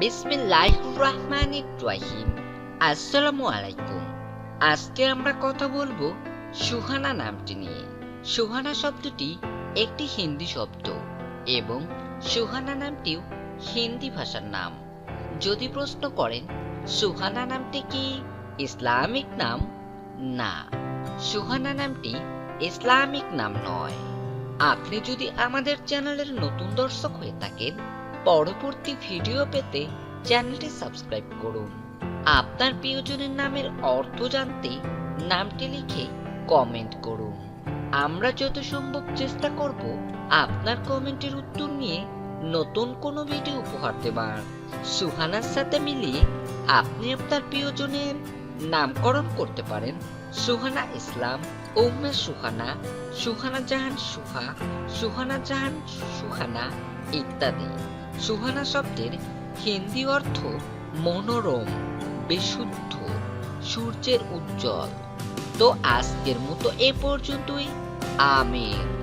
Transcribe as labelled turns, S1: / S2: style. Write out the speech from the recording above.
S1: বিসমিল্লাহ রহমান রাহিম আসসালামু আলাইকুম আজকে আমরা কথা বলব সুহানা নামটি নিয়ে। সুহানা শব্দটি একটি হিন্দি শব্দ এবং সুহানা নামটিও হিন্দি ভাষার নাম। যদি প্রশ্ন করেন, সুহানা নামটি কি ইসলামিক নাম? না, সুহানা নামটি ইসলামিক নাম নয়। আপনি যদি আমাদের চ্যানেলের নতুন দর্শক হয়ে থাকেন পরবর্তী ভিডিও পেতে চ্যানেলটি সাবস্ক্রাইব করুন। আপনার প্রিয়জনের নামের অর্থ জানতে নামটি লিখে কমেন্ট করুন। আমরা যত সম্ভব চেষ্টা করব আপনার কমেন্টের উত্তর নিয়ে নতুন কোনো ভিডিও উপহার দেবার। সুহানার সাথে মিলিয়ে আপনি আপনার প্রিয়জনের নামকরণ করতে পারেন সুহানা ইসলাম, উম্মে সুহানা সুহানা জাহান সুহা, সুহানা জাহান সুহানা ইত্যাদি। সুহানা শব্দের হিন্দি অর্থ মনোরম, বিশুদ্ধ, সূর্যের উজ্জ্বল। তো আজকের মতো এ পর্যন্তই। আমিন।